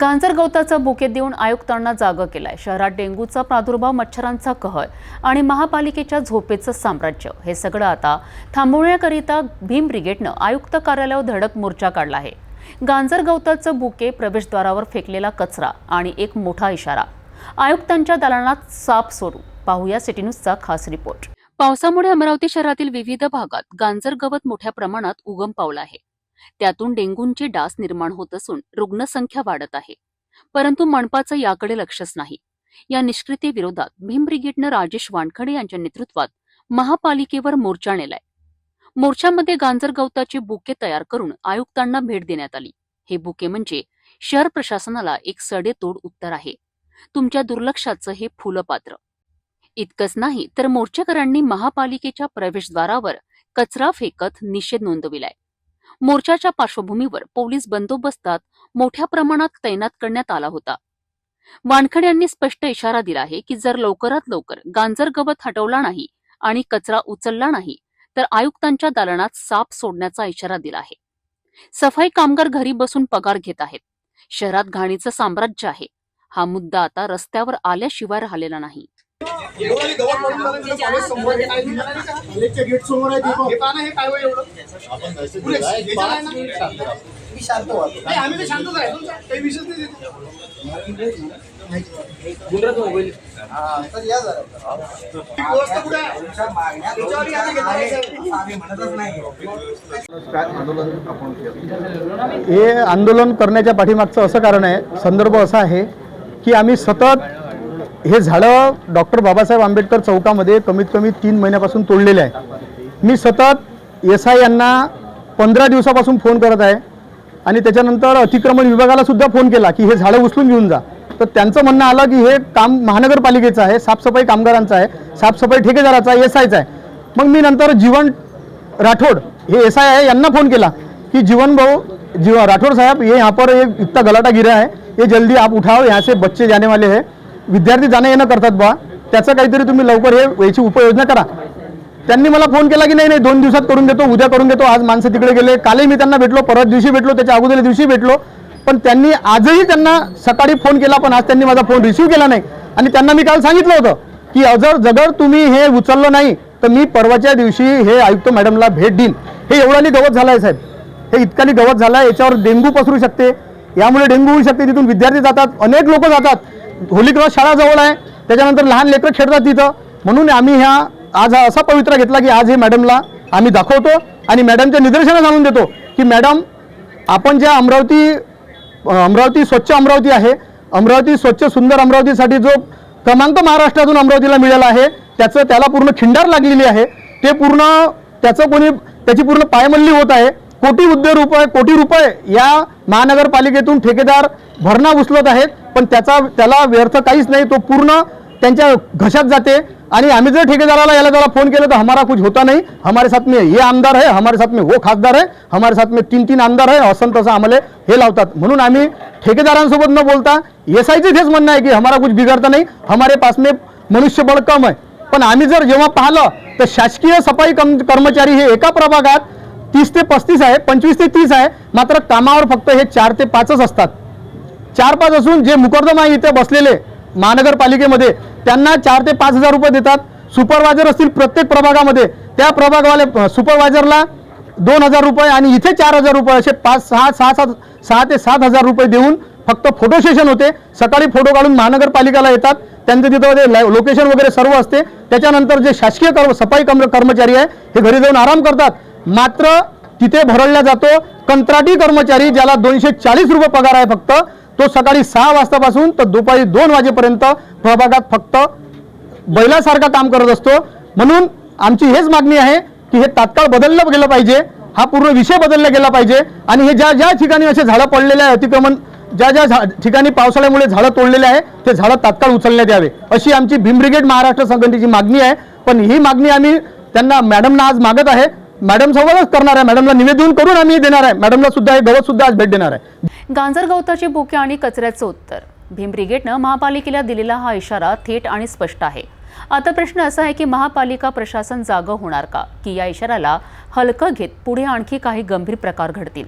गांजर गवताचं bouquet देऊन आयुक्तांना जागं केलाय. शहरात डेंग्यूचा प्रादुर्भाव मच्छरांचा कहर आणि महापालिकेच्या झोपेचं साम्राज्य. हे सगळं आता थांबवण्याकरिता भीम ब्रिगेडनं आयुक्त कार्यालयावर धडक मोर्चा काढला आहे. गांजर गवताचं बुके प्रवेशद्वारावर फेकलेला कचरा आणि एक मोठा इशारा. आयुक्तांच्या दालनात साप सोडू. पाहूया सिटी न्यूजचा खास रिपोर्ट. पावसामुळे अमरावती शहरातील विविध भागात गांजर गवत मोठ्या प्रमाणात उगम पावलं आहे. त्यातून डेंग्यूंचे डास निर्माण होत असून रुग्णसंख्या वाढत आहे. परंतु मनपाचं याकडे लक्षच नाही. या निष्क्रियतेविरोधात भीम ब्रिगेडनं राजेश वानखडे यांच्या नेतृत्वात महापालिकेवर मोर्चा नेलाय. मोर्चामध्ये गांजर गवताचे बुके तयार करून आयुक्तांना भेट देण्यात आली. हे बुके म्हणजे शहर प्रशासनाला एक सडेतोड उत्तर आहे. तुमच्या दुर्लक्षाचं हे फुलपात्र. इतकंच नाही तर मोर्चेकऱ्यांनी महापालिकेच्या प्रवेशद्वारावर कचरा फेकत निषेध नोंदविलाय. मोर्चाच्या पार्श्वभूमीवर पोलीस बंदोबस्तात मोठ्या प्रमाणात तैनात करण्यात आला होता. वानखडे यांनी स्पष्ट इशारा दिला आहे की जर लवकरात लवकर गांजर गवत हटवला नाही आणि कचरा उचलला नाही तर आयुक्तांच्या दालनात साप सोडण्याचा इशारा दिला आहे. सफाई कामगार घरी बसून पगार घेत आहेत. शहरात घाणीचं साम्राज्य आहे. हा मुद्दा आता रस्त्यावर आल्याशिवाय राहिलेला नाही. गेट समोर आहे हे काय एवढं? मी शांत आम्ही तर शांतच आहे. काही नाही हे आंदोलन करण्याच्या पाठीमागचं असं कारण आहे संदर्भ असा आहे की आम्ही सतत हे झाडं डॉक्टर बाबासाहेब आंबेडकर चौकामध्ये कमीत कमी तीन महिन्यापासून तोडलेले आहे. मी सतत एस आय यांना पंधरा दिवसापासून फोन करत आहे आणि त्याच्यानंतर अतिक्रमण विभागाला सुद्धा फोन केला की हे झाडं उचलून घेऊन जा. तर त्यांचं म्हणणं आलं की हे काम महानगरपालिकेचं आहे साफसफाई कामगारांचं आहे साफसफाई ठेकेदाराचा आहे एस आयचा आहे. मग मी नंतर जीवन राठोड हे एस आय आहे यांना फोन केला कि जीवन भाऊ जीवन राठोड साहब ये यहाँ पर एक इतना गलाटा गिरा है ये जल्दी आप उठाओ यहाँ से बच्चे जाने वाले हैं. विद्यार्थी जाणं येणं करतात बा त्याचं काहीतरी तुम्ही लवकर हे याची उपाययोजना करा. त्यांनी मला फोन केला की नाही नाही दोन दिवसात करून देतो उद्या करून देतो आज माणसं तिकडे गेले. कालही मी त्यांना भेटलो परत दिवशी भेटलो त्याच्या अगोदर दिवशी भेटलो. पण त्यांनी आजही त्यांना सकाळी फोन केला पण आज त्यांनी माझा फोन रिसिव्ह केला नाही. आणि त्यांना मी काल सांगितलं होतं की अजर जगर तुम्ही हे उचललं नाही तर मी परवाच्या दिवशी हे आयुक्त मॅडमला भेट देईन. हे एवढाली गवत झालं आहे साहेब. हे इतकाली गवत झालं आहे याच्यावर डेंगू पसरू शकते. यामुळे डेंगू होऊ शकते तिथून विद्यार्थी जातात अनेक लोक जातात. होली क्रॉस शाळा जवळ आहे. त्याच्यानंतर लहान लेकरं खेळतात तिथं. म्हणून आम्ही ह्या आज हा असा पवित्रा घेतला की आज हे मॅडमला आम्ही दाखवतो आणि मॅडमच्या निदर्शनास आणून देतो की मॅडम आपण ज्या अमरावती अमरावती स्वच्छ अमरावती आहे. अमरावती स्वच्छ सुंदर अमरावतीसाठी जो क्रमांक महाराष्ट्रातून अमरावतीला मिळाला आहे त्याचं त्याला पूर्ण खिंडार लागलेली आहे. ते पूर्ण त्याचं कोणी त्याची पूर्ण पायमल्ली होत आहे. कोटी उद्योग रुपये कोटी रुपये या महानगरपालिकेतून ठेकेदार भरणा उचलत आहेत. पण त्याचा त्याला व्यर्थ काहीच नाही तो पूर्ण त्यांच्या घशात जाते. आणि आम्ही जर ठेकेदाराला याला त्याला फोन केला तर हमारा कुछ होता नाही. हमारे साथ में हे आमदार आहे हमारे साथ में वो खासदार आहे हमारे साथ में तीन तीन आमदार आहे असं तसं आम्हाला हे लावतात. म्हणून आम्ही ठेकेदारांसोबत न बोलता एस आयचं तेच म्हणणं आहे की हमारा कुछ बिघडता नाही हमारे पास में मनुष्यबळ कम आहे. पण आम्ही जर जेव्हा पाहिलं तर शासकीय सफाई कम कर्मचारी हे एका प्रभागात तीस ते पस्तीस आहे पंचवीस ते तीस आहे मात्र कामावर फक्त हे चार ते पाचच असतात. चार पाच असून जे मुकर्दमा इथे बसलेले महानगरपालिकेमध्ये त्यांना चार ते पाच हजार रुपये देतात. सुपरवायझर असतील प्रत्येक प्रभागामध्ये. त्या प्रभागवाले सुपरवायझरला दोन हजार रुपये आणि इथे चार हजार रुपये असे पाच सहा सहा सात सहा ते सात हजार रुपये देऊन फक्त फोटो सेशन होते. सकाळी फोटो काढून महानगरपालिकेला येतात. त्यांचं तिथं लोकेशन वगैरे सर्व असते. त्याच्यानंतर जे शासकीय कर्म सफाई कर्म कर्मचारी आहे हे घरी जाऊन आराम करतात. मात्र तिथे भरवला जातो कंत्राटी कर्मचारी ज्याला दोनशे चाळीस रुपये पगार आहे फक्त. तो सकाळी सहा वाजतापासून तर दुपारी दोन वाजेपर्यंत प्रभागात फक्त बैलासारखा काम करत असतो. म्हणून आमची हेच मागणी आहे की हे तात्काळ बदललं गेलं पाहिजे हा पूर्ण विषय बदलला गेला पाहिजे आणि हे ज्या ज्या ठिकाणी असे झाडं पडलेले आहे अतिक्रमण ज्या ज्या झा- ठिकाणी पावसाळ्यामुळे झाडं तोडलेले आहे ते झाडं तात्काळ उचलण्यात यावे. अशी आमची भीम ब्रिगेड महाराष्ट्र संघटनेची मागणी आहे. पण ही मागणी आम्ही त्यांना मॅडमना आज मागत आहे. मॅडम सोबतच करणार आहे. मॅडमला निवेदन करून आम्ही देणार आहे. मॅडमला सुद्धा गवत सुद्धा आज भेट देणार आहे. गांजर गवताची बुके आणि कचऱ्याचं उत्तर. भीम ब्रिगेडनं महापालिकेला दिलेला हा इशारा थेट आणि स्पष्ट आहे. आता प्रश्न असा आहे की महापालिका प्रशासन जागं होणार का? की या इशाऱ्याला हलकं घेत पुढे आणखी काही गंभीर प्रकार घडतील?